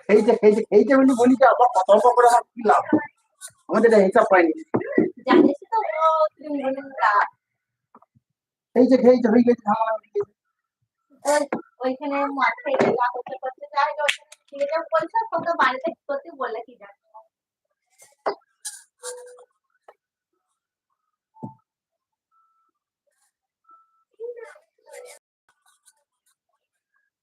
খেয়েছে খেয়েছে খেয়েছে বলি বলি যে আবার তর্ক করে আমার কি লাভ? আমাদের এটা হিসাব পাইনি খেয়েছে খেয়েছে ওইখানে মাঠ করতে ওইখানে বলছে তোকে বাড়িতে করতে বলে কি জানি।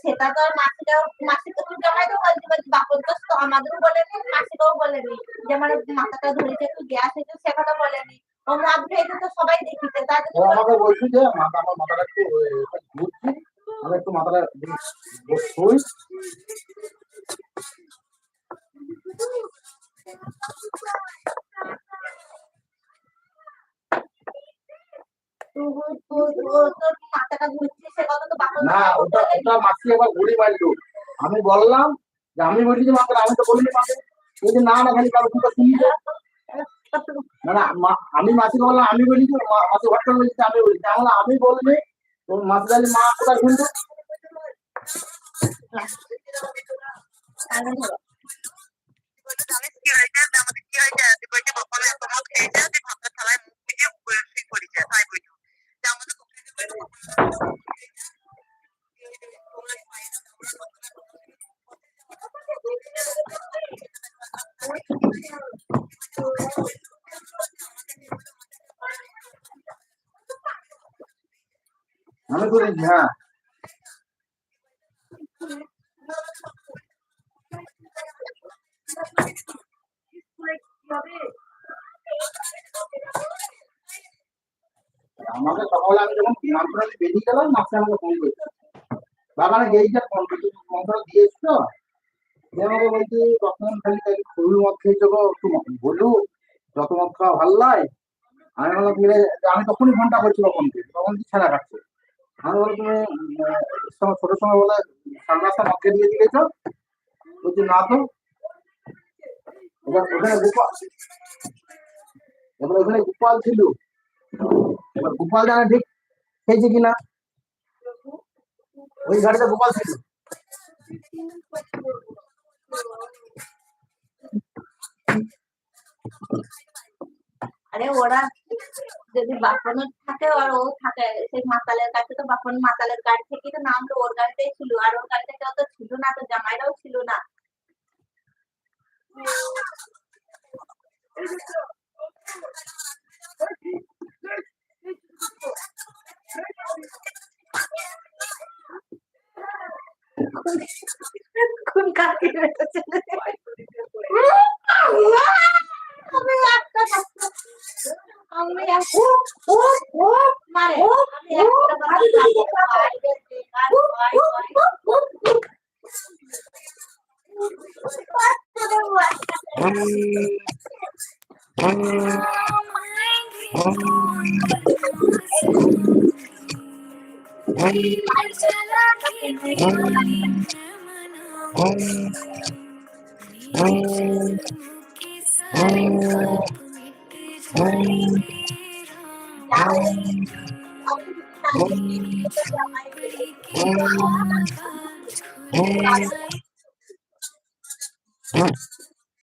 সেটা তো আর মাসিটা মাসি তো তুই জামাই তো বলছি বলছি বাপন তো তো আমাদেরও বলেনি মাসিকেও বলেনি যে আমার মাথাটা ধরেছে একটু গ্যাস হয়েছে সে কথা বলেনি ও মদ খেয়েছে তো সবাই দেখিতে তাই ও আমাকে বলছি যে মাথা আমার মাথাটা একটু ঘুরছে। আমি একটু মাথাটা শুই তোর মাথাটা ঘুরছে? না ওটা ওটা মাসি আবার ঘুরি মারলো। আমি বললাম যে আমি বলি যে মাকে আমি তো বলিনি মাকে। বলছি না না খালি কারও কথা শুনি না না আমি মাসিকে বললাম আমি বলি যে মাসি ঘরটা বলছি আমি বলি। তাহলে আমি বললে তো মাসি জানি মা কোথায় শুনতো আমি তো হ্যাঁ। আমাকে সকালে আমি যখন করে বেরিয়ে গেলাম মাসে আমাকে ফোন করছে। বাগানে গেইটা ফোন করছে মন্ত্র দিয়েছি? তো আমাকে বলছে, তখন খালি খালি ফুল মদ খেয়েছো গো, একটু বললু যত মদ খাওয়া ভালো লাগে আমি বললাম আমি তখনই ফোনটা করছি তখন কি ছেড়া কাটছে আমি বললাম, তুমি ছোট সময় বলে রাস্তা মদকে দিয়ে দিয়েছ বলছি, না তো। এবার ওখানে গোপাল, এবার ওখানে গোপাল ছিল। এবার গোপাল জানে ঠিক খেয়েছে কিনা? ওই গাড়িতে গোপাল ছিল। আরে ওরা যদি বাপন থাকে আর ও থাকে সেই মাতালের কাছে তো বাপন মাতালের গাড়ি থেকে তো নাম তো ওর গাড়িতেই ছিল। আর ওর গাড়িতে কেউ তো ছিল না তো জামাইরাও ছিল না। কোন কাকে বেঁচেছে Oh, Oh.